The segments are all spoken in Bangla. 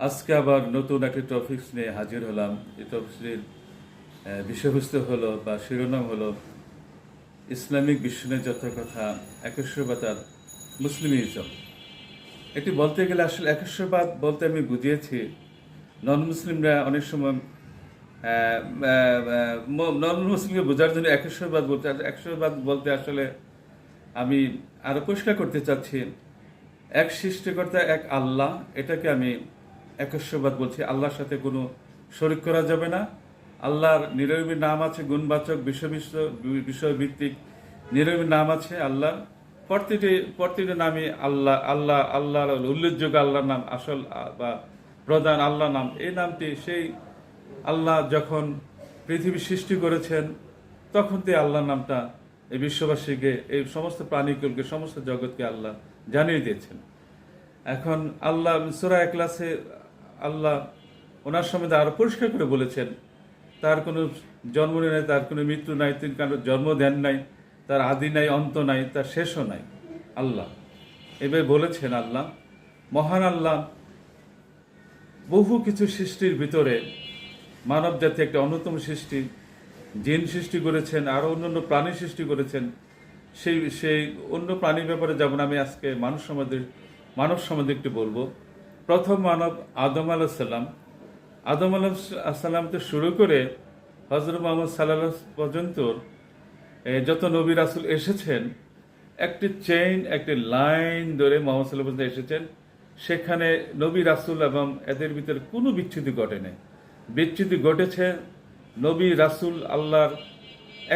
আজকে আবার নতুন একটি টপিক্স নিয়ে হাজির হলাম। এই টপিক্সের আহ, বিষয়বস্তু হলো বা শিরোনাম হলো ইসলামিক বিশ্বের যত কথা একেশ্বরবাদার মুসলিমিজম। এটি বলতে গেলে আসলে একেশ্বরবাদ বলতে আমি বুঝিয়েছি নন মুসলিমরা অনেক সময় নন মুসলিমকে বোঝার জন্য একেশ্বরবাদ বলতে একেশ্বরবাদ বলতে আসলে আমি আরও পরিষ্কার করতে চাচ্ছি। এক সৃষ্টিকর্তা এক আল্লাহ এটাকে আমি একস্ববাদ বলছি, আল্লাহর সাথে কোনো শরিক করা যাবে না। আল্লাহর নিরবী নাম আছে গুণবাচক বিশ্ব বিশ্ব বিষয়ভিত্তিক নিরবী নাম আছে আল্লাহ প্রতিটি প্রতিটি নামই আল্লাহ আল্লাহ, আল্লাহর উল্লেখযোগ্য আল্লাহর নাম, আসল বা প্রধান আল্লাহ নাম। এই নামটি সেই আল্লাহ যখন পৃথিবী সৃষ্টি করেছেন, তখন থেকে আল্লাহর নামটা এই বিশ্ববাসীকে, এই সমস্ত প্রাণীকুলকে, সমস্ত জগৎকে আল্লাহ জানিয়ে দিয়েছেন। এখন আল্লাহ সুরা ক্লাসে আল্লাহ ওনার সম্বন্ধে আরও পরিষ্কার করে বলেছেন, তার কোনো জন্ম নেই, তার কোনো মৃত্যু নাই, তিনি কারও জন্ম দেন নাই, তার আদি নাই, অন্ত নাই, তার শেষও নাই। আল্লাহ। এভাবে বলেছেন আল্লাহ, মহান আল্লাহ, বহু কিছু সৃষ্টির ভিতরে মানব জাতি একটা অন্যতম সৃষ্টি, জিন সৃষ্টি করেছেন, আরও অন্যান্য প্রাণী সৃষ্টি করেছেন। সেই সেই অন্য প্রাণীর ব্যাপারে যেমন আমি আজকে মানুষ সমাজের মানব সমাজে একটু বলব। প্রথম মানব আদম আলাহিসাল্লাম আদম আলাহিসাল্লাম থেকে শুরু করে হজরত মোহাম্মদ সাল্লাহ পর্যন্ত যত নবী রাসুল এসেছেন, একটি চেইন একটি লাইন ধরে মোহাম্মদ সাল্লাহ পর্যন্ত এসেছেন। সেখানে নবী রাসুল এবং এদের ভিতরে কোনো বিচ্ছুতি ঘটেনি বিচ্ছুতি ঘটেছে, নবী রাসুল আল্লাহর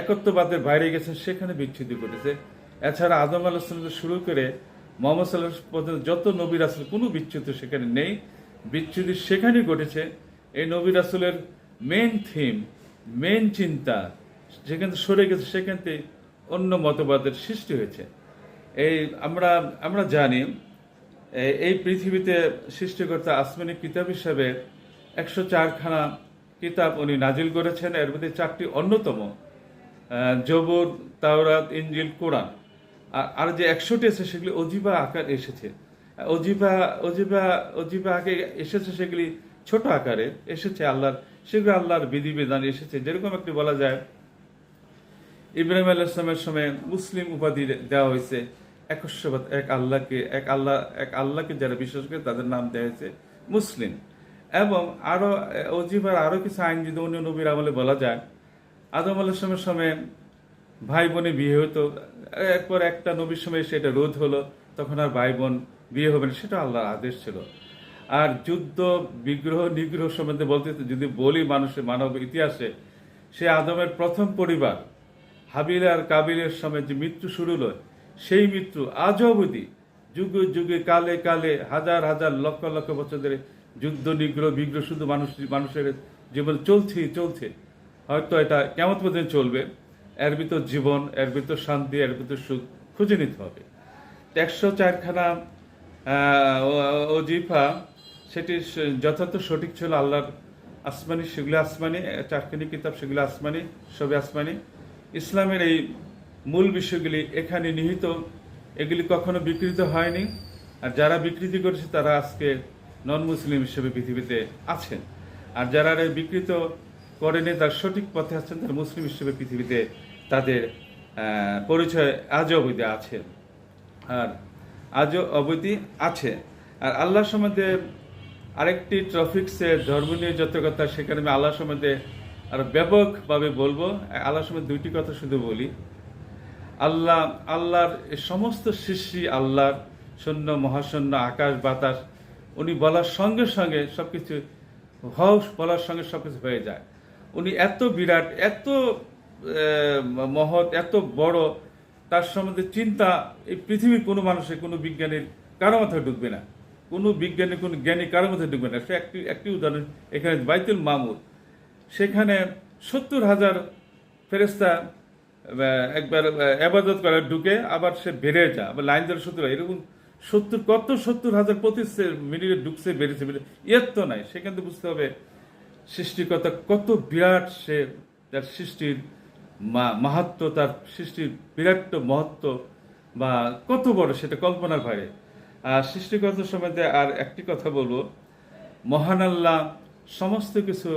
একত্ববাদের বাইরে গেছেন, সেখানে বিচ্ছুতি ঘটেছে। এছাড়া আদম আলাহ শুরু করে মোহাম্মদ সাল্লাহ যত নবী রাসুল, কোনো বিচ্ছুতি সেখানে নেই। বিচ্ছুতি সেখানেই ঘটেছে। এই নবী রাসুলের মেন থিম মেন চিন্তা, যেখান থেকে সরে গেছে, সেখান থেকে অন্য মতবাদের সৃষ্টি হয়েছে। এই আমরা আমরা জানি এই পৃথিবীতে সৃষ্টিকর্তা আসমানি কিতাব হিসাবে একশো চারখানা কিতাব উনি নাজিল করেছেন। এর মধ্যে চারটি অন্যতম জবুর, তাওরাত ইঞ্জিল কোরআন। আর- যে একশোটি আছে, সেগুলি অজিবা আকার এসেছে। অজিবা অজিবা অজিবা আগে এসেছে, সেগুলি ছোট আকারে এসেছে, আল্লাহর, সেগুলো আল্লাহর বিধিবিধান এসেছে। যেরকম একটি বলা যায়, ইব্রাহিম আল্লাহ ইসলামের সময় মুসলিম উপাধি দেওয়া হয়েছে। একস্ববাদ এক আল্লাহকে, এক আল্লাহ, এক আল্লাহকে যারা বিশ্বাস করে তাদের নাম দেওয়া হয়েছে মুসলিম। এবং আরও অজিবার আরও কিছু আইন যদি অন্য নবীর আমলে বলা যায়, আদম আল্লাহ ইসলামের সময় ভাই বোনে বিয়ে হতো একবার একটা নবীর সময় সেটা রোধ হলো, তখন আর ভাই বোন বিয়ে হবে না, সেটা আল্লাহর আদেশ ছিল। আর যুদ্ধ, বিগ্রহ, নিগ্রহ সম্বন্ধে বলতে যদি বলি মানুষের মানব ইতিহাসে, সে আদমের প্রথম পরিবার, হাবিল আর কাবিলের সময় যে মৃত্যু শুরু হলো, সেই মৃত্যু আজ অবধি, যুগে যুগে, কালে কালে, হাজার হাজার লক্ষ লক্ষ বছর ধরে যুদ্ধ, নিগ্রহ, বিগ্রহ শুধু মানুষ, মানুষের জীবন চলছেই চলছে। হয়তো এটা কেমন পর্যন্ত চলবে? এর ভিতর জীবন এর ভিতর শান্তি এর ভিতর সুখ খুঁজে নিতে হবে। একশো চারখানা আহ, ও- অজিফা সেটি যথার্থ সঠিক ছিল আল্লাহর আসমানি সেগুলো আসমানি চারখানি কিতাব সেগুলো আসমানি সবে আসমানি। ইসলামের এই মূল বিষয়গুলি এখানে নিহিত এগুলি কখনো বিকৃত হয়নি। আর যারা বিকৃতি করেছে তারা আজকে নন মুসলিম হিসেবে পৃথিবীতে আছেন। আর যারা বিকৃত করেনি তার সঠিক পথে আছেন তারা মুসলিম হিসেবে পৃথিবীতে তাদের পরিচয় আজও অবধি আছে। আর আজও অবধি আছে। আর আল্লাহ সম্বন্ধে আরেকটি ট্রফিক্সের ধর্ম নিয়ে যত কথা সেখানে আমি আল্লাহ সম্বন্ধে আর ব্যাপকভাবে বলব। আল্লাহ সম্বন্ধে দুইটি কথা শুধু বলি। আল্লাহ, আল্লাহর সমস্ত সৃষ্টি আল্লাহর, শূন্য, মহাশূন্য, আকাশ, বাতাস, উনি বলার সঙ্গে সঙ্গে সবকিছু হও বলার সঙ্গে সবকিছু হয়ে যায়। উনি এত বিরাট, এত মহৎ এত বড়, তার সম্বন্ধে চিন্তা এই পৃথিবীর কোনো মানুষের, কোনো বিজ্ঞানীর কারও মাথায় ঢুকবে না। কোনো বিজ্ঞানী, কোনো জ্ঞানী কারও মাথায় ঢুকবে না। সে একটি একটি উদাহরণ এখানে বাইতুল মামুর। সেখানে সত্তর হাজার ফেরেস্তা একবার আবাদত করে ঢুকে আবার সে বেড়ে যায়। আবার লাইন ধরে সত্তর, এরকম সত্তর, কত সত্তর হাজার সে- মিনিটে ঢুকছে, বেড়েছে বেড়ে এর তো নাই, সেখান থেকে বুঝতে হবে সৃষ্টিকর্তা কত বিরাট সে, তার সৃষ্টির মাহাত্ম তার সৃষ্টির বিরাট মহত্ব বা কত বড় সেটা কল্পনার বাইরে আর সৃষ্টিকর্তা সম্বন্ধে আর একটি কথা বলব। মহান আল্লাহ সমস্ত কিছু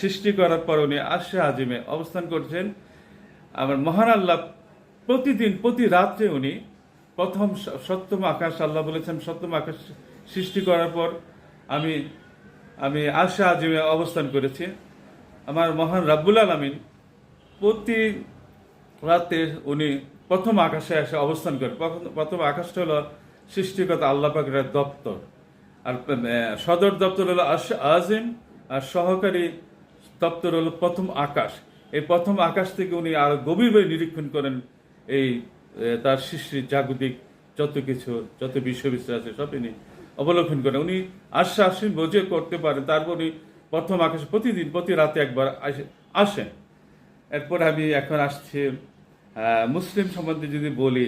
সৃষ্টি করার পর উনি আশে আজিমে অবস্থান করছেন। আবার মহান আল্লাহ প্রতিদিন, প্রতি রাত্রে উনি প্রথম সপ্তম আকাশ, আল্লাহ বলেছেন সপ্তম আকাশ সৃষ্টি করার পর আমি আমি আশা আজিমে অবস্থান করেছি। আমার মহান রাব্বুল আলমিন প্রতি রাতে উনি প্রথম আকাশে এসে অবস্থান করেন। প্রথম- আকাশটা হলো সৃষ্টিকতা আল্লাহ পাকের দপ্তর। আর সদর দপ্তর হলো আজিম, আর সহকারী দপ্তর হলো প্রথম আকাশ। এই প্রথম আকাশ থেকে উনি আরও গভীরভাবে নিরীক্ষণ করেন এই তার সৃষ্টির জাগতিক যত কিছু, যত বিষয় আছে সব তিনি অবলোকন করেন। উনি আশ্বাস বোঝে করতে পারেন। তারপর উনি প্রথম আকাশ প্রতিদিন, প্রতি রাতে একবার আসে- আসেন। এরপর আমি এখন আসছি মুসলিম সম্বন্ধে যদি বলি,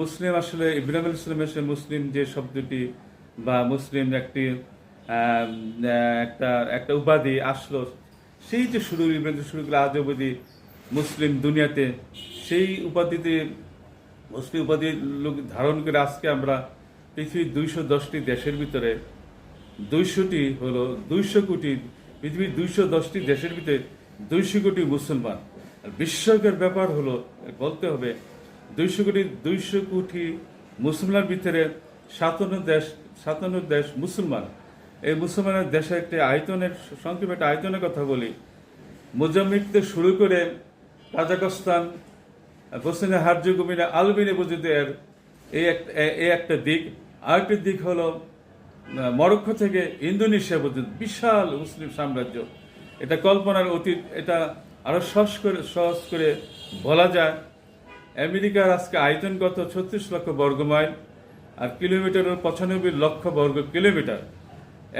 মুসলিম আসলে ইব্রাহিম ইসলামের সে মুসলিম যে শব্দটি বা মুসলিম একটি একটা একটা উপাধি আসলো, সেই যে শুরু ইব্রাহিম শুরু করে আজ অবধি মুসলিম দুনিয়াতে, সেই উপাধিতে, মুসলিম উপাধি লোক ধারণ করে আজকে আমরা পৃথিবীর দুইশো দশটি দেশের ভিতরে, দুইশোটি হলো দুইশো কোটি, পৃথিবীর দুইশো দশটি দেশের ভিতরে দুইশো কোটি মুসলমান। আর বিস্ময়কর ব্যাপার হলো, বলতে হবে, দুইশো কোটি দুইশো কোটি মুসলমানের ভিতরে সাতান্ন দেশ সাতান্ন দেশ মুসলমান। এই মুসলমানের দেশে একটি আয়তনের, সংক্ষেপে একটা আয়তনের কথা বলি। মোজাম্বিক শুরু করে কাজাকস্তান বসিনা হার্জেগোভিনা, আলবেনিয়া পর্যন্ত এর এই এই একটা দিক। আরেকটি দিক হলো মরক্কো থেকে ইন্দোনেশিয়া পর্যন্ত বিশাল মুসলিম সাম্রাজ্য। এটা কল্পনার অতীত, এটা আরও সহজ করে সহজ করে বলা যায়। আমেরিকার আজকে আয়তন কত ছত্রিশ লক্ষ বর্গ মাইল আর কিলোমিটার হলো পঁচানব্বই লক্ষ বর্গ কিলোমিটার।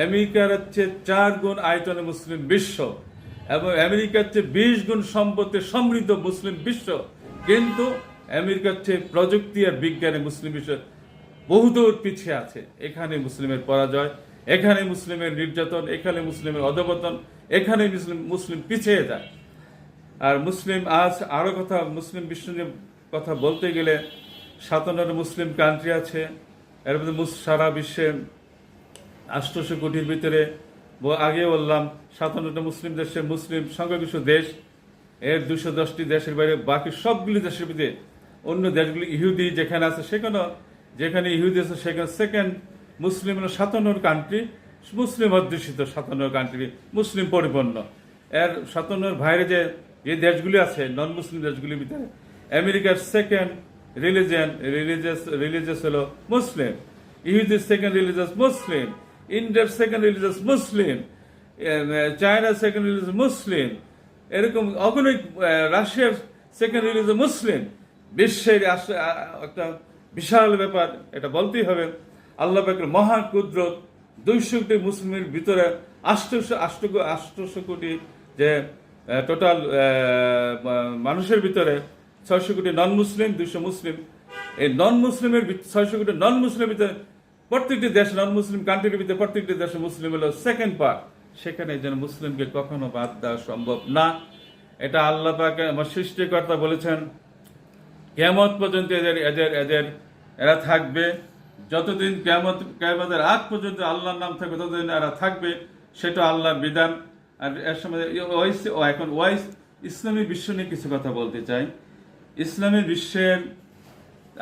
আমেরিকার হচ্ছে চার গুণ আয়তনে মুসলিম বিশ্ব এবং আমেরিকার চেয়ে বিশ গুণ সম্পত্তি সমৃদ্ধ মুসলিম বিশ্ব। কিন্তু আমেরিকার চেয়ে প্রযুক্তি আর বিজ্ঞানে মুসলিম বিশ্ব বহুদূর পিছিয়ে আছে। এখানে মুসলিমের পরাজয় এখানে মুসলিমের নির্যাতন, এখানে মুসলিমের অধপতন, এখানে মুসলিম মুসলিম পিছিয়ে যায়। আর মুসলিম আজ আরও কথা, মুসলিম বিশ্ব কথা বলতে গেলে সাতান্নটা মুসলিম কান্ট্রি আছে, এর মধ্যে সারা বিশ্বে আষ্টশো কোটির ভিতরে আগে বললাম, সাতান্নটা মুসলিম দেশে মুসলিম সংখ্যাগরিষ্ঠ দেশ, এর দুশো দশটি দেশের বাইরে বাকি সবগুলি দেশের ভিতরে অন্য দেশগুলি ইহুদি যেখানে আছে সেখানেও, যেখানে ইহুদি আছে সেখানে সেকেন্ড মুসলিম হলো সাতান্নর কান্ট্রি মুসলিম অধ্যুষিত সাতান্ন কান্ট্রি মুসলিম পরিপূর্ণ। এর সাতান্নর বাইরে যে যে দেশগুলি আছে নন মুসলিম দেশগুলির ভিতরে, আমেরিকার সেকেন্ড রিলিজিয়ান রিলিজিয়াস রিলিজিয়াস হলো মুসলিম, ইহুদির সেকেন্ড রিলিজিয়াস মুসলিম ইন্ডিয়ার সেকেন্ড রিলিজিয়াস মুসলিম চায়নার সেকেন্ড রিলিজিয়াস মুসলিম, এরকম অগণিত রাশিয়ার সেকেন্ড রিলিজিয়াস মুসলিম, বিশ্বের একটা বিশাল ব্যাপার, এটা বলতেই হবে। আল্লাহ পাকের মহা কুদরত দুইশো কোটি মুসলিমের ভিতরে আষ্টশো আষ্ট আষ্টশো কোটি যে টোটাল মানুষের ভিতরে ছয়শো কোটি নন মুসলিম দুইশো মুসলিম। এই নন মুসলিমের ছয়শো কোটি নন মুসলিমের ভিতরে প্রত্যেকটি দেশ নন মুসলিম কান্ট্রির ভিতরে প্রত্যেকটি দেশে মুসলিম হলো সেকেন্ড পার্ট সেখানে যেন মুসলিমকে কখনো বাদ দেওয়া সম্ভব না। এটা আল্লাহ পাকে আমার সৃষ্টিকর্তা বলেছেন। কেমত পর্যন্ত এদের এদের এদের এরা থাকবে। যতদিন কেমত কেমতের আগ পর্যন্ত আল্লাহর নাম থাকবে, ততদিন এরা থাকবে। সেটা আল্লাহর বিধান। আর এর সময় ওয়াইস এখন ওয়াইস, ইসলামী বিশ্ব নিয়ে কিছু কথা বলতে চাই। ইসলামী বিশ্বের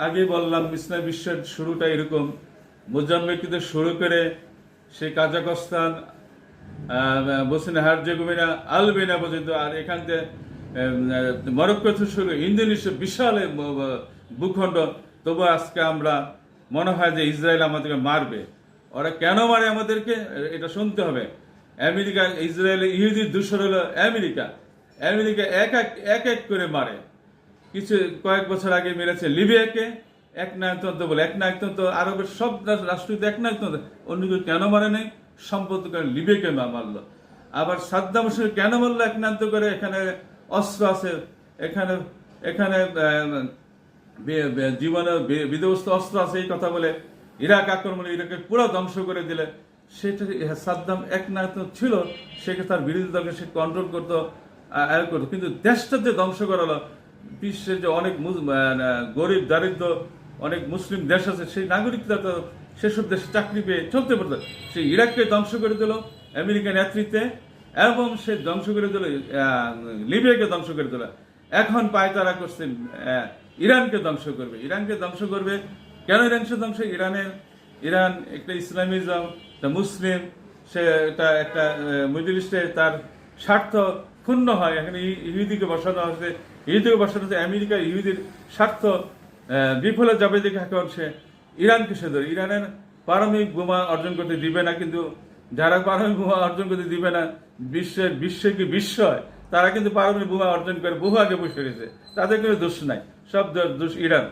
আগে বললাম, ইসলামী বিশ্বের শুরুটা এরকম। মোজাম্বিক থেকে শুরু করে সেই কাজাকস্তান বসিনা হার্জেগোভিনা, আলবেনা পর্যন্ত, আর এখান থেকে মরক্কো শুরু, ইন্দোনেশিয়া বিশাল ভূখণ্ড। তবু আজকে আমরা মনে হয় যে ইসরায়েল আমাদেরকে মারবে। ওরা কেন মারে আমাদেরকে? এটা শুনতে হবে। আমেরিকা, ইসরায়েল ইহুদির দূষণ হলো আমেরিকা। আমেরিকা এক এক এক এক করে মারে। কিছু কয়েক বছর আগে মেরেছে লিবিয়াকে। এক নায়কতন্ত্র বলে, এক নায়কতন্ত্র আরবের সব রাষ্ট্র- রাষ্ট্রীয় এক নায়কতন্ত্র। অন্য কেউ কেন মারে নাই? সম্পদ করে লিবিয়াকে মারলো। আবার সাদ্দাম হোসেন কেন মারলো? এক নায়ক করে এখানে অস্ত্র আছে। এখানে এখানে আহ, বে- বে- জীবনে বে- বিধ্বস্ত অস্ত্র আছে এই কথা বলে ইরাক আক্রমণে ইরাকে পুরো ধ্বংস করে দিলে। সেটা সাদ্দাম এক নায়ক ছিল সেকে তার বিরোধী দলকে সে কন্ট্রোল করতো আয় করতো। কিন্তু দেশটা যে ধ্বংস করালো বিশ্বের যে অনেক গরিব দারিদ্র অনেক মুসলিম দেশ আছে সেই নাগরিকরা তো সেসব দেশে চাকরি পেয়ে চলতে পারতো। সেই ইরাককে ধ্বংস করে দিল আমেরিকা নেতৃত্বে এবং সে ধ্বংস করে দিল লিবিয়াকে ধ্বংস করে দিল। এখন পায় তারা করছে ইরানকে ধ্বংস করবে। ইরানকে ধ্বংস করবে। কেন ইরানকে ধ্বংস? ইরানের, ইরান একটা ইসলামিজম, একটা মুসলিম, সে এটা একটা মিডল ইস্টে তার স্বার্থ ক্ষুণ্ণ হয়। এখানে ইহুদিকে বসানো হয়েছে। ইহুদিকে বসানো হচ্ছে আমেরিকা ইহুদির স্বার্থ বিফলে যাবে দেখে এখন সে ইরানকে সে ধরে। ইরানের পারমাণবিক বোমা অর্জন করতে দিবে না, কিন্তু যারা পারমাণবিক বোমা অর্জন করতে দিবে না বিশ্বের বিশ্বে কি বিশ্ব তারা কিন্তু পারমাণবিক বোমা অর্জন করে বহু আগে বসে গেছে। তাদের কোনো দোষ নাই। সব দোষ- ইরান।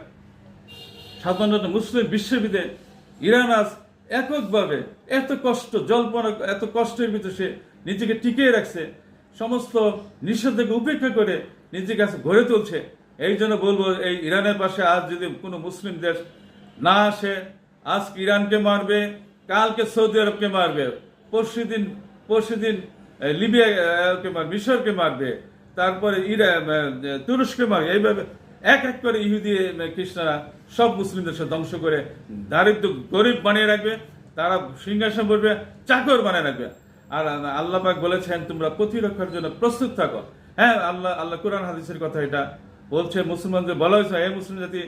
সাধারণত মুসলিম বিশ্ববিদে ইরান আজ এককভাবে এত কষ্ট জল্পনা এত কষ্টের ভিতরে সে নিজেকে টিকিয়ে রাখছে সমস্ত নিষেধাজ্ঞা উপেক্ষা করে নিজের কাছে গড়ে তুলছে। এই জন্য বলব এই ইরানের পাশে আজ যদি কোনো মুসলিম দেশ না আসে আজ ইরানকে মারবে কালকে সৌদি আরবকে মারবে পরশু দিন পরশু দিন লিবিয়াকে মারবে মিশরকে মারবে তারপরে ইরা আহ, তুরস্কে মারবে এইভাবে এক এক করে ইহুদি খ্রিস্টানরা সব মুসলিমদের সাথে ধ্বংস করে দারিদ্র গরিব বানিয়ে রাখবে, তারা সিংহাসন বলবে চাকর বানিয়ে রাখবে। আর আল্লাহ পাক বলেছেন, তোমরা প্রতিরক্ষার জন্য প্রস্তুত থাকো। হ্যাঁ আল্লাহ আল্লাহ কোরআন হাদিসের কথা এটা বলছে মুসলমানদের বলা হয়েছে এই মুসলিম জাতি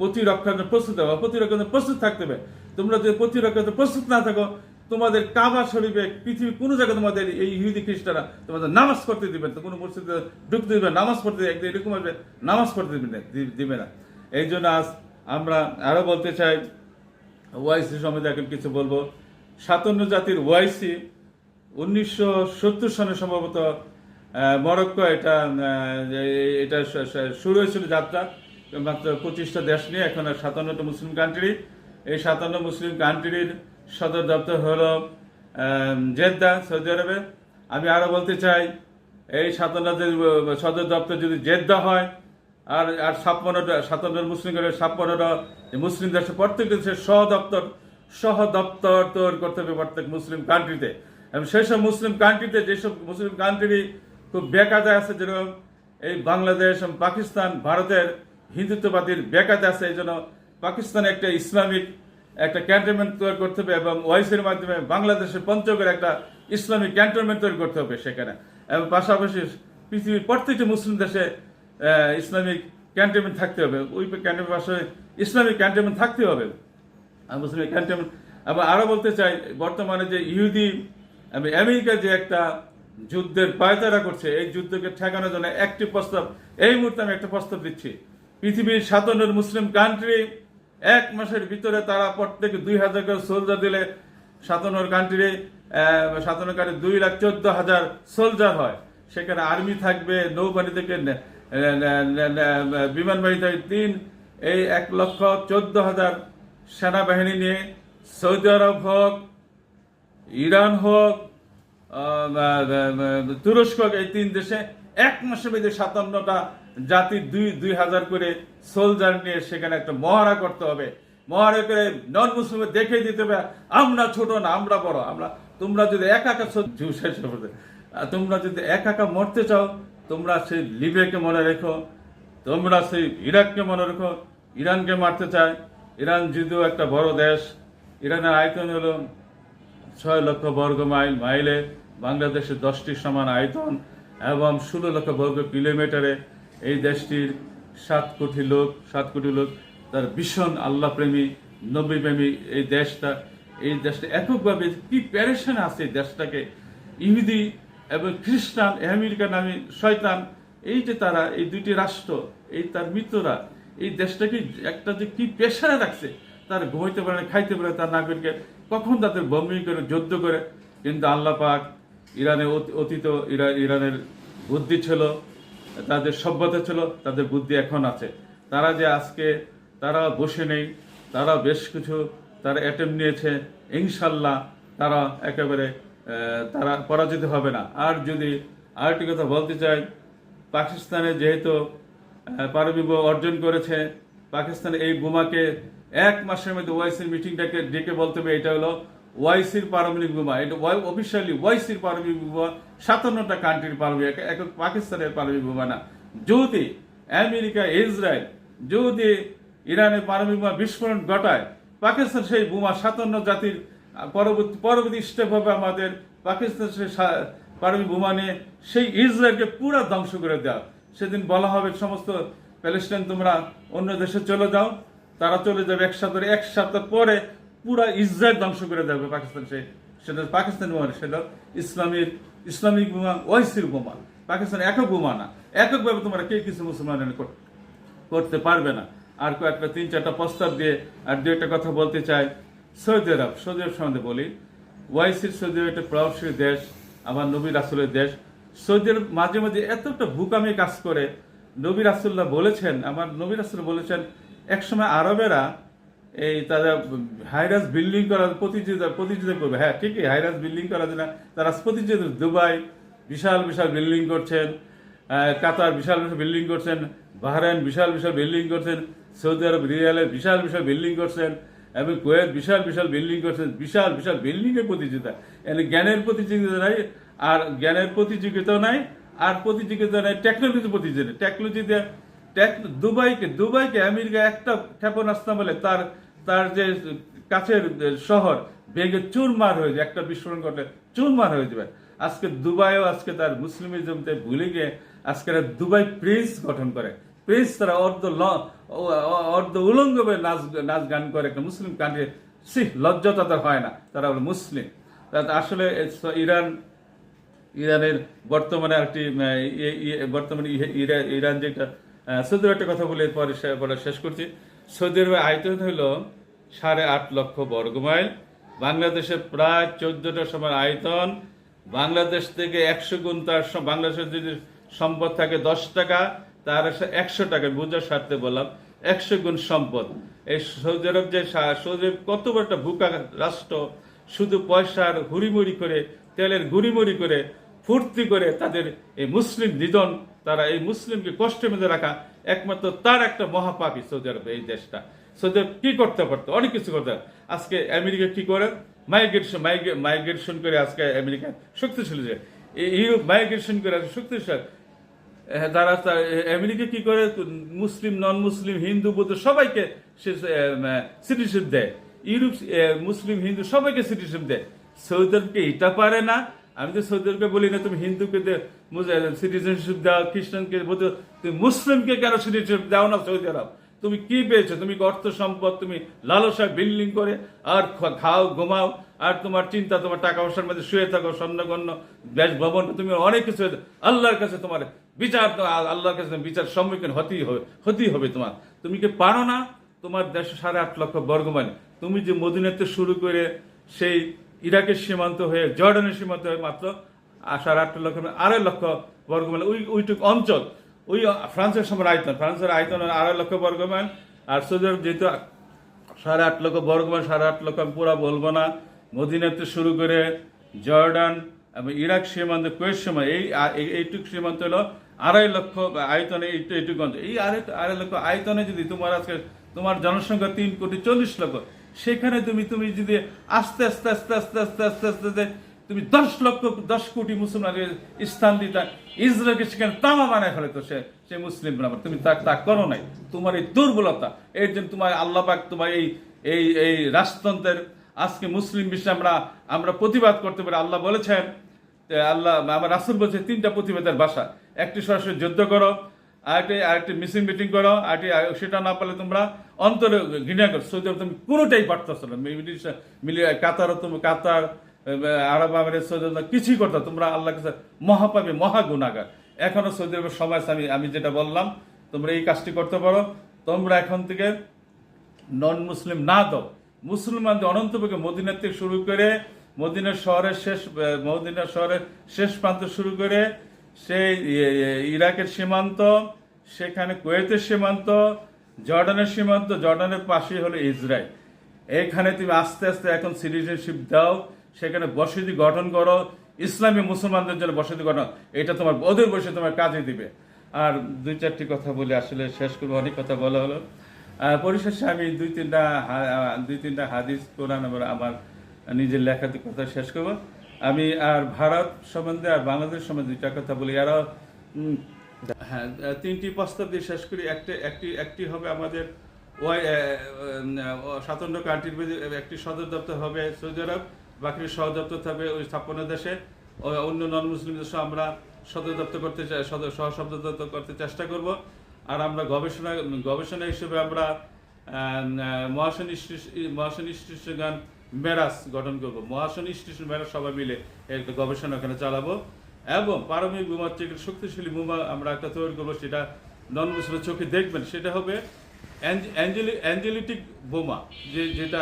প্রতিরক্ষার জন্য প্রস্তুত থাকো, প্রতিরক্ষার জন্য প্রস্তুত থাকতে হবে। তোমরা যদি প্রতিরক্ষার প্রস্তুত না থাকো তোমাদের কাবা শরীফে পৃথিবীর কোনো জায়গায় তোমাদের এই ইহুদি খ্রিস্টানরা তোমাদের নামাজ পড়তে দিবে না। কোনো মসজিদে ঢুকতে দিবে নামাজ পড়তে একদিন এরকম আসবে নামাজ পড়তে দিবে না দিবে না। এই জন্য আজ আমরা আরও বলতে চাই, ওয়াইসি সম্বন্ধে এখন কিছু বলব। সাতান্ন জাতির ওয়াইসি উনিশশো সত্তর সনে সম্ভবত মরক্কো এটা এটা শুরু হয়েছিল যাত্রা। মাত্র পঁচিশটা দেশ নিয়ে, এখন সাতান্নটা মুসলিম কান্ট্রি এই সাতান্ন মুসলিম কান্ট্রির সদর দপ্তর হলো জেদ্দা, সৌদি আরবে। আমি আরও বলতে চাই, এই সাতান্নদের সদর দপ্তর যদি জেদ্দা হয়, আর আর ছাপ্পান্নটা সাতান্ন মুসলিম করে ছাপ্পান্নটা মুসলিম দেশে প্রত্যেক দেশের সহ দপ্তর তৈরি করতে হবে প্রত্যেক মুসলিম কান্ট্রিতে এবং সেসব মুসলিম কান্ট্রিতে যেসব মুসলিম কান্ট্রি খুব বেকাজে আছে, যেরকম এই বাংলাদেশ এবং পাকিস্তান, ভারতের হিন্দুত্ববাদীর বেকাজে আছে, এই জন্য পাকিস্তানে একটা ইসলামিক একটা ক্যান্টনমেন্ট তৈরি করতে হবে এবং ওয়াইসির মাধ্যমে বাংলাদেশের পঞ্চগড়ে একটা ইসলামিক ক্যান্টনমেন্ট তৈরি করতে হবে সেখানে। এবং পাশাপাশি পৃথিবীর প্রত্যেকটি মুসলিম দেশে ইসলামিক ক্যান্টনমেন্ট থাকতে হবে। ওই ক্যান্টনমেন্ট পাশে ইসলামিক ক্যান্টনমেন্ট থাকতে হবে। মুসলিম ক্যান্টনমেন্ট এবং আরও বলতে চাই, বর্তমানে যে ইহুদি আমেরিকা যে একটা যুদ্ধের পায়তারা করছে, এই যুদ্ধকে ঠেকানোর জন্য একটি প্রস্তাব এই মুহূর্তে আমি একটা প্রস্তাব দিচ্ছি। পৃথিবীর সাতান্ন মুসলিম কান্ট্রি এক মাসের ভিতরে তারা প্রত্যেকে দুই হাজার করে সোলজার দিলে সাতান্ন কান্ট্রি সাতান্ন কান্ট্রি দুই লাখ চোদ্দ হাজার সোলজার হয়। সেখানে আর্মি থাকবে, নৌবাহিনী থেকে বিমান থাকবে তিন, এই এক লক্ষ চোদ্দ হাজার সেনাবাহিনী নিয়ে সৌদি আরব হোক, ইরান হোক তুরস্ক এই তিন দেশে এক মাসের মধ্যে সাতান্নটা জাতির দুই দুই হাজার করে সোলজার নিয়ে সেখানে একটা মহারা করতে হবে। মহারা করে নন মুসলিম দেখে দিতে হবে, আমরা ছোট না, আমরা বড়। আমরা, তোমরা যদি একা একা শেষ হবে। তোমরা যদি একা একা মরতে চাও, তোমরা সেই লিবিয়াকে মনে রেখো, তোমরা সেই ইরাককে মনে রেখো। ইরানকে মারতে চায়। ইরান যদিও একটা বড় দেশ, ইরানের আয়তন হলো ছয় লক্ষ বর্গ মাইল, মাইলে বাংলাদেশের দশটি সমান আয়তন এবং ষোলো লক্ষ বর্গ কিলোমিটারে। এই দেশটির সাত কোটি লোক, সাত কোটি লোক, তার ভীষণ আল্লাহ প্রেমী নবী প্রেমী এই দেশটা এই দেশটা এককভাবে কি প্যারেশন আছে দেশটাকে? ইহুদি এবং খ্রিস্টান, আমেরিকা নামী শয়তান এই যে তারা, এই দুইটি রাষ্ট্র, এই তার মিত্ররা, এই দেশটাকে একটা যে কি পেশারে রাখছে, তার ঘুমাইতে পারে খাইতে পারে তার নাগরিককে, কখন তাদের বমি করে, যুদ্ধ করে। কিন্তু আল্লাহ পাক ইরানে অতি- অতীত, ইরা- ইরানের বুদ্ধি ছিল তাদের সভ্যতা ছিল, তাদের বুদ্ধি এখন আছে। তারা যে আজকে, তারা বসে নেই, তারা বেশ কিছু তারা অ্যাটেম্প নিয়েছে, ইনশাল্লাহ তারা একেবারে তারা পরাজিত হবে না। আর যদি আরেকটি কথা বলতে চাই, পাকিস্তানে যেহেতু বোমা অর্জন করেছে পাকিস্তান এই বোমাকে এক মাসের মধ্যে ওয়াইসির মিটিংটাকে ডেকে বলতে হবে, এটা হলো ওয়াইসির পারমাণবিক বোমা এটা ওয়াই অফিসিয়ালি ওয়াইসির পারমাণবিক বোমা সাতান্নটা কান্ট্রির পারমাণবিক এক- এক পাকিস্তানের পারমাণবিক বোমা না। যদি আমেরিকা, ইসরায়েল, যদি ইরানের পারমাণবিক বোমা বিস্ফোরণ ঘটায়, পাকিস্তান সেই বোমা সাতান্ন জাতির পরবর্তী পরবর্তী স্টেপ হবে আমাদের পাকিস্তান সেই পারমাণবিক বোমা নিয়ে, সেই ইসরায়েলকে পুরো ধ্বংস করে দেওয়া। সেদিন বলা হবে সমস্ত প্যালেস্টাইন তোমরা অন্য দেশে চলে যাও, তারা চলে যাবে এক সপ্তাহ এক সপ্তাহ পরে পুরা ইসরায়েল ধ্বংস করে দেবে পাকিস্তান। সেই সেটা পাকিস্তান বোমা সেটা ইসলামের ইসলামিক বোমা, ওয়াইসির বোমা। পাকিস্তান একক বোমা না। এককভাবে তোমরা কে কিছু মুসলমানের কর- করতে পারবে না। আর কয়েকটা, তিন চারটা প্রস্তাব দিয়ে আর দু একটা কথা বলতে চাই। সৌদি আরব সৌদি আরব সম্বন্ধে বলি। ওয়াইসির সৌদি আরব একটা প্রভাবশালী দেশ, আবার নবী রাসুলের দেশ। সৌদি আরব মাঝে মাঝে এতটা ভূকামি কাজ করে। নবী রাসুল্লাহ বলেছেন, আমার নবী রাসুল বলেছেন, একসময় আরবেরা এই তারা হাইরাস বিল্ডিং করার প্রতিযোগিতা প্রতিযোগিতা করবে। হ্যাঁ ঠিকই হাইরাস বিল্ডিং করার জন্য তারা প্রতিযোগিতা দুবাই, বিশাল বিশাল বিল্ডিং করছেন। কাতার, বিশাল বিশাল বিল্ডিং করছেন। বাহরাইন, বিশাল বিশাল বিল্ডিং করছেন। সৌদি আরব, রিয়ালে, বিশাল বিশাল বিল্ডিং করছেন। এবং কুয়েত, বিশাল বিশাল বিল্ডিং করছেন। বিশাল বিশাল বিল্ডিং এর প্রতিযোগিতা। এখানে জ্ঞানের প্রতিযোগিতা নাই, আর জ্ঞানের প্রতিযোগিতাও নাই, আর প্রতিযোগিতা নাই টেকনোলজি প্রতিযোগিতা। টেকনোলজিতে দুবাইকে দুবাইকে আমেরিকা একটা ক্ষেপণাস্ত্র বলে তার তার যে কাছের শহর, বেগে চুরমার হয়ে যায়, একটা বিস্ফোরণ ঘটলে চুরমার হয়ে যাবে। আজকে দুবাইও আজকে তার মুসলিমিজমতে ভুলে গিয়ে আজকে দুবাই প্রিন্স গঠন করে। প্রিন্স তারা অর্ধ অর্ধ উলঙ্গভাবে নাচ নাচ গান করে। একটা মুসলিম কান্ট্রি সি লজ্জা তাদের হয় না। তারা হলো মুসলিম। আসলে ইরান, ইরানের বর্তমানে একটি বর্তমানে ইরান যেটা সৌদি একটা কথা বলে পরে বলা শেষ করছি। সৌদি আরবের আয়তন হলো সাড়ে আট লক্ষ বর্গমাইল বাংলাদেশে প্রায় চোদ্দটা সমান আয়তন। বাংলাদেশ থেকে একশো গুণ তার বাংলাদেশের যদি সম্পদ থাকে দশ টাকা, তার একশো টাকা বুঝার স্বার্থে বললাম, একশো গুণ সম্পদ। এই সৌদি আরব যে সৌদি আরব কত বড় একটা ভুকা রাষ্ট্র, শুধু পয়সার হুড়িমুড়ি করে, তেলের গুড়িমুড়ি করে, ফুর্তি করে তাদের এই মুসলিম নিধন, তারা এই মুসলিমকে কষ্টের মধ্যে রাখা একমাত্র তার একটা মহাপাপী সৌদি আরব এই দেশটা। সৌদি আরব কি করতে পারতো? অনেক কিছু করতে আজকে আমেরিকা কি করে? মাইগ্রেশন মাইগ্রেশন করে আজকে আমেরিকা শক্তিশালী এই ইউরোপ মাইগ্রেশন করে আজকে শক্তিশালী। তারা আমেরিকা কি করে? মুসলিম নন মুসলিম হিন্দু, বৌদ্ধ সবাইকে সে দেয়। ইউরোপ মুসলিম, হিন্দু সবাইকে সিটিজেন দেয়। সৌদি আরবকে এটা পারে না? আমি তো সৌদি আরবকে বলি না, তুমি হিন্দুকে সিটিজেনশিপ দাও, খ্রিস্টানকে বৌদ্ধ তুমি মুসলিমকে কেন সিটিজেনশিপ দাও না সৌদি আরব? তুমি কি পেয়েছ? তুমি অর্থ সম্পদ, তুমি লালসা বিল্ডিং করে, আর খাও, ঘুমাও, আর তোমার চিন্তা, তোমার টাকা পয়সার মধ্যে শুয়ে থাকো, স্বর্ণগণ্য ব্যাস ভবন তুমি অনেক কিছু। আল্লাহর কাছে তোমার বিচার, আল্লাহর কাছে বিচার সম্মুখীন হতেই হবে হতেই হবে তোমার। তুমি কি পারো না? তোমার দেশে সাড়ে আট লক্ষ বর্গমাইল। তুমি যে মদিনাতে শুরু করে সেই ইরাকের সীমান্ত হয়ে, জর্ডানের সীমান্ত হয়ে মাত্র সাড়ে আট লক্ষ, আড়াই লক্ষ বর্গমাইল ওই, ওইটুক অঞ্চল, ওই ফ্রান্সের সময় আয়তন, ফ্রান্সের আয়তন আড়াই লক্ষ বর্গমাইল আর সৌদি আরব যেহেতু সাড়ে আট লক্ষ বর্গমাইল সাড়ে আট লক্ষ আমি পুরা বলব না। মদিনাতে শুরু করে জর্ডান এবং ইরাক সীমান্ত, কুয়েত সীমান্ত, এই এইটুকু সীমান্ত হলো আড়াই লক্ষ আয়তনে এইটু এইটুকু অঞ্চল। এই আড়াই আড়াই লক্ষ আয়তনে যদি তোমার আজকে তোমার জনসংখ্যা তিন কোটি চল্লিশ লক্ষ সেখানে তুমি তুমি যদি আস্তে আস্তে আস্তে আস্তে আস্তে আস্তে আস্তে আস্তে তুমি দশ লক্ষ, দশ কোটি মুসলমানের স্থান দিতা ইসরায়েলকে সেখানে তামা বানায় ফেলে তো সে সে মুসলিম ব্রাহ্মণ তুমি তা তা করো নাই। তোমার এই দুর্বলতা, এর জন্য তোমার আল্লাহ পাক তোমার এই এই এই রাজতন্ত্রের আজকে মুসলিম বিশ্বে আমরা আমরা প্রতিবাদ করতে পারি। আল্লাহ বলেছেন আল্লাহ, আমার রাসুল বলছে তিনটা প্রতিবাদের ভাষা। একটি সরাসরি যুদ্ধ করো আরেকটি আরেকটি মিসিং মিটিং করো আরেকটি সেটা না পারলে তোমরা অন্তরে ঘৃণা করো। সৌদি আরব তুমি কোনোটাই পারতেছো না। মিলিয়ে কাতারও তুমি কাতার আরব আমিরাত সৌদি আরব কিছুই করতো তোমরা আল্লাহ কাছে মহাপাপী মহা গুণাগার এখনও সৌদি আরবের সময় আমি আমি যেটা বললাম তোমরা এই কাজটি করতে পারো। তোমরা এখন থেকে নন মুসলিম না দাও। মুসলমানদের অনন্তপক্ষে মদিনার থেকে শুরু করে মদিনার শহরের শেষ আহ, মদিনার শহরের শেষ প্রান্ত শুরু করে সেই ইয়ে, ইয়ে, ইরাকের সীমান্ত সেখানে কুয়েতের সীমান্ত জর্ডানের সীমান্ত জর্ডানের পাশে হলো ইসরায়েল। এখানে তুমি আস্তে আস্তে এখন সিটিজেনশিপ দাও সেখানে বসতি গঠন করো ইসলামী মুসলমানদের জন্য বসতি গঠন এটা তোমার ওদের বসে তোমার কাজে দিবে। আর দুই চারটি কথা বলে আসলে শেষ করব অনেক কথা বলা হলো। পরিশেষে আমি দুই তিনটা দুই তিনটা হাদিস কোরআন আবার আমার নিজের লেখাতে কথা শেষ করব। আমি আর ভারত সম্বন্ধে আর বাংলাদেশ সম্বন্ধে দুইটা কথা বলি। উম, হ্যাঁ তিনটি প্রস্তাব দিয়ে শেষ করি। একটি একটি একটি হবে আমাদের ওয়াই সাতান্ন কান্ট্রির একটি সদর দপ্তর হবে সৌদি আরব বাকি সহ দপ্তর থাকবে ওই ছাপ্পান্ন দেশে। অন্য নন মুসলিম দেশে আমরা সদর দপ্তর করতে সদর সহ সদর দপ্তর করতে চেষ্টা করব। আর আমরা গবেষণা গবেষণা হিসেবে আমরা মহাসন মহাসন ইনস্টিটিউশন মেরাস গঠন করব। মহাসন ইনস্টিটিউশন মেরাস সবাই মিলে একটা গবেষণা ওখানে চালাবো। এবং পারমাণবিক বোমার থেকে শক্তিশালী বোমা আমরা একটা তৈরি করব, সেটা নন মুসলিমের চোখে দেখবেন, সেটা হবে অ্যাঞ্জেলি, অ্যাঞ্জেলিটিক বোমা, যে, যেটা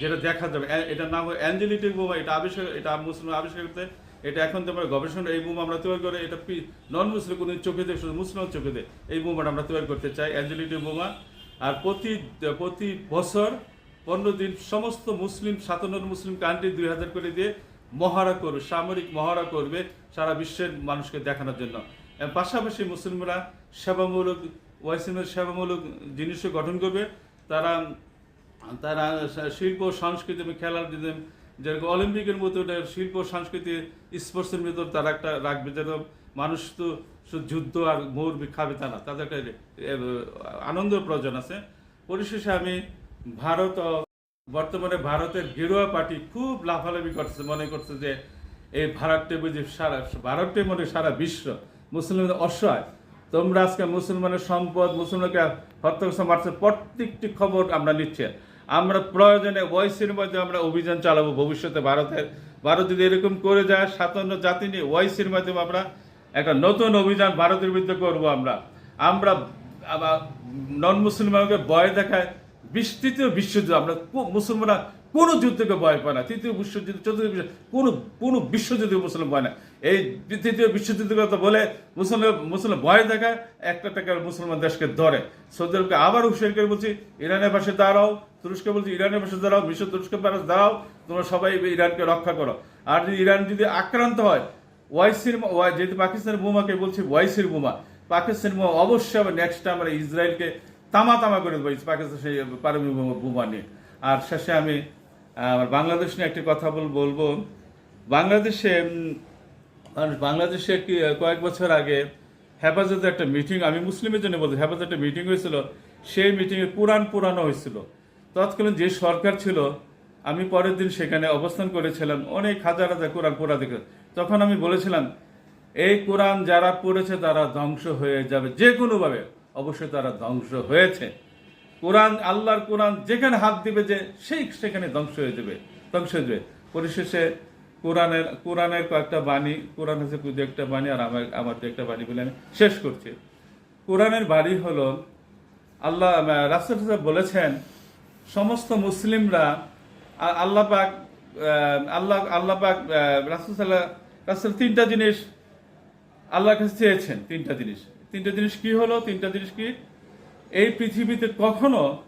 যেটা দেখা যাবে। এটার নাম হয় অ্যাঞ্জেলিটিক বোমা, এটা আবিষ্কার, এটা মুসলিম আবিষ্কার করতে, এটা এখন তো আমরা গবেষণা, এই বোমা আমরা তৈরি করে, এটা নন মুসলিম কোনো চোখে দেয় শুধু মুসলিম চোখে দেয় এই বোমাটা আমরা তৈরি করতে চাই, অ্যাঞ্জেলিটিক বোমা। আর প্রতি প্রতি বছর পনেরো দিন সমস্ত মুসলিম সাতান্ন মুসলিম কান্ট্রি দুই হাজার করে দিয়ে মহারা করবে সামরিক মহারা করবে সারা বিশ্বের মানুষকে দেখানোর জন্য। পাশাপাশি মুসলিমরা সেবামূলক ওয়াইসিমের সেবামূলক জিনিসও গঠন করবে। তারা তারা শিল্প সংস্কৃতি এবং খেলার যেরকম অলিম্পিকের মতো শিল্প সংস্কৃতি স্পোর্টসের ভিতর তারা একটা রাখবে। যেন মানুষ তো যুদ্ধ আর মৌর খাবে তা না। তাদের একটা এ, আনন্দ প্রয়োজন আছে। পরিশেষে আমি ভারত বর্তমানে ভারতের গেরুয়া পার্টি খুব লাফালাফি করছে, মনে করছে যে এই ভারতটি বুঝি সারা ভারতটি মনে সারা বিশ্ব মুসলিমদের অসহায়। তোমরা আজকে মুসলমানের সম্পদ, মুসলমানকে হত্যা মারছে, প্রত্যেকটি খবর আমরা নিচ্ছি। আমরা প্রয়োজনে ওয়াইসির মধ্যে আমরা অভিযান চালাবো ভবিষ্যতে ভারতের। ভারত যদি এরকম করে যায়, সাতান্ন জাতি নিয়ে ওয়াইসির মাধ্যমে আমরা একটা নতুন অভিযান ভারতের বিরুদ্ধে করব আমরা। আমরা নন মুসলমানকে ভয় দেখায় তৃতীয় বিশ্বযুদ্ধ, আমরা মুসলমানরা কোনো যুদ্ধকে ভয় পায় না। তৃতীয় বিশ্বযুদ্ধ, চতুর্থ বিশ্ব কোনো কোনো বিশ্বযুদ্ধ মুসলিম ভয় না। এই তৃতীয় বিশ্বযুদ্ধের কথা বলে মুসলিম মুসলিম ভয় দেখায়, একটা টাকার মুসলমান দেশকে ধরে। সৌদি আরবকে আবার হুশিয়ার করে বলছি, ইরানের পাশে দাঁড়াও। তুরস্কে বলছি, ইরানের পাশে দাঁড়াও, বিশ্ব তুরস্কের পাশে দাঁড়াও, তোমরা সবাই ইরানকে রক্ষা করো। আর যদি ইরান যদি আক্রান্ত হয়, ওয়াইসির ওয়াই যেহেতু পাকিস্তানের বোমাকে বলছি, ওয়াইসির বোমা। পাকিস্তান বোমা অবশ্যই আবার নেক্সট আমরা ইসরায়েলকে তামা তামা করে দেবো পাকিস্তান সেই পারমাণবিক বোমা বোমা নিয়ে। আর শেষে আমি, আমার বাংলাদেশ নিয়ে একটি কথা বল বলব। বাংলাদেশে বাংলাদেশে কি, কয়েক বছর আগে হেফাজতে একটা মিটিং আমি মুসলিমের জন্য বলছি, হেফাজতে একটা মিটিং হয়েছিল। সেই মিটিংয়ে পুরাণ পুরানো হয়েছিল। তৎকালীন যে সরকার ছিল, আমি পরের দিন সেখানে অবস্থান করেছিলাম। অনেক হাজার হাজার কোরআন পড়া দেখে। তখন আমি বলেছিলাম, এই কোরআন যারা পড়েছে তারা ধ্বংস হয়ে যাবে। যে কোনোভাবে অবশ্যই তারা ধ্বংস হয়েছে। কোরআন, আল্লাহর কোরআন যেখানে হাত দিবে যে সেই সেখানে ধ্বংস হয়ে যাবে, ধ্বংস হয়ে যাবে। পরিশেষে কোরআনের কোরআনের কয়েকটা বাণী, কোরআন হচ্ছে দু একটা বাণী আর আমার আমার দু একটা বাণী বলে আমি শেষ করছি। কোরআনের বাণী হলো, আল্লাহ রাসুল সাহেব বলেছেন, সমস্ত মুসলিমরা আল্লাহ পাক আল্লাহ আল্লাহ পাক রাসুল সাল্লাহ রাসুল তিনটা জিনিস আল্লাহর কাছে চেয়েছেন, তিনটা জিনিস। তিনটা জিনিস কি হলো? তিনটা জিনিস কি? এই পৃথিবীতে কখনো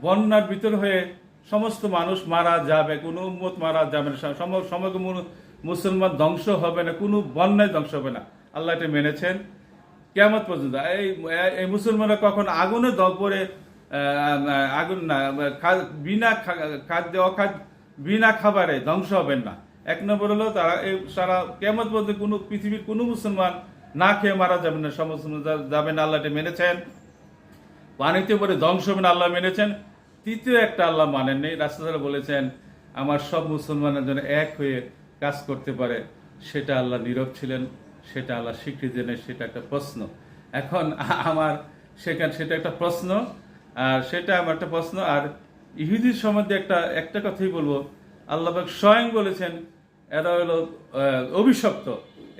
বন্যার ভিতর হয়ে সমস্ত মানুষ মারা যাবে, কোনো উম্মত মারা যাবে না। সম- সমগ্র মুসলমান ধ্বংস হবে না, কোনো বন্যায় ধ্বংস হবে না। আল্লাহ এটা মেনেছেন। কেমন পর্যন্ত এই এই মুসলমানরা কখন আগুনে দপরে আগুন না বিনা খাদ্য, অখাদ্য, বিনা খাবারে ধ্বংস হবেন না। এক নম্বর হলো তারা এই সারা কেমন পর্যন্ত কোনো পৃথিবীর কোনো মুসলমান না খেয়ে মারা যাবে না, সমস্ত যাবেন আল্লাহ এটা মেনেছেন। পানিতে পরে ধ্বংস হবে না, আল্লাহ মেনেছেন। তৃতীয় একটা আল্লাহ মানেননি রাস্তা বলেছেন, আমার সব মুসলমানের জন্য এক হয়ে কাজ করতে পারে, সেটা আল্লাহ নীরব ছিলেন, সেটা আল্লাহ স্বীকৃতি দেন সেটা একটা প্রশ্ন। এখন আমার সেখানে, সেটা একটা প্রশ্ন, আর সেটা আমার একটা প্রশ্ন, আর ইহুদির সম্বন্ধে একটা একটা কথাই বলব। আল্লাহ স্বয়ং বলেছেন, এরা হলো অভিশপ্ত।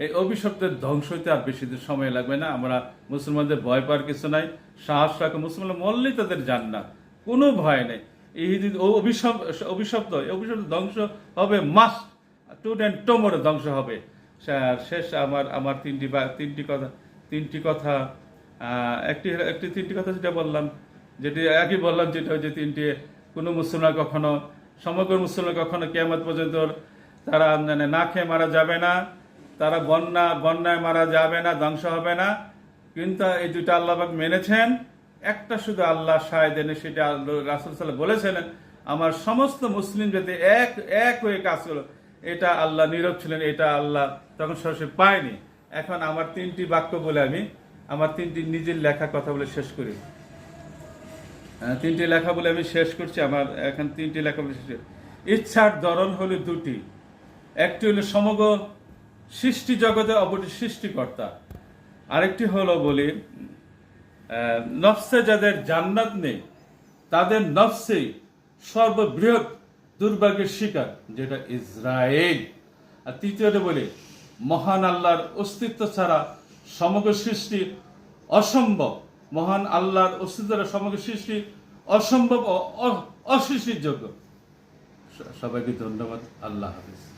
এই অভিশপ্তের ধ্বংস হইতে আর বেশি দিন সময় লাগবে না। আমরা মুসলমানদের ভয় পাওয়ার কিছু নাই। সাহস রাখে, মুসলমান মরলেই তাদের জান না কোনো ভয় নেই। এই অভিশপ অভিশপ্ত অভিশপ্ত ধ্বংস হবে মাস্ট টু অ্যান্ড টোমরে ধ্বংস হবে। শেষ আমার আমার তিনটি বা, তিনটি কথা তিনটি কথা একটি একটি তিনটি কথা যেটা বললাম, যেটি একই বললাম, যেটা হচ্ছে তিনটি, কোনো মুসলমান কখনো, সমগ্র মুসলমান কখনো কেমত পর্যন্ত তারা না খেয়ে মারা যাবে না। তারা বন্যা, বন্যায় মারা যাবে না, ধ্বংস হবে না। কিন্তু এই দুইটা আল্লাহ পাক মেনেছেন। একটা শুধু আল্লাহ সায় সেটা রাসুল সাল্লাহ বলেছেন, আমার সমস্ত মুসলিম যাতে এক এক হয়ে কাজ করল এটা আল্লাহ নীরব ছিলেন, এটা আল্লাহ তখন সরাসরি পায়নি। এখন আমার তিনটি বাক্য বলে আমি, আমার তিনটি নিজের লেখা কথা বলে শেষ করি। তিনটি লেখা বলে আমি শেষ করছি, আমার এখন তিনটি লেখা বলে শেষ। ইচ্ছার ধরন হলো দুটি। একটি হলো সমগ্র সৃষ্টি জগতে অপরটি সৃষ্টিকর্তা। আরেকটি হলো বলি নফসে যাদের জান্নাত নেই, তাদের নফসেই সর্ববৃহৎ দুর্ভাগ্যের শিকার, যেটা ইসরায়েল। আর তৃতীয়টা বলি, মহান আল্লাহর অস্তিত্ব ছাড়া সমগ্র সৃষ্টি অসম্ভব। মহান আল্লাহর অস্তিত্ব ছাড়া সমগ্র সৃষ্টি অসম্ভব ও অসৃষ্টির যোগ্য। সবাইকে ধন্যবাদ। আল্লাহ হাফিজ।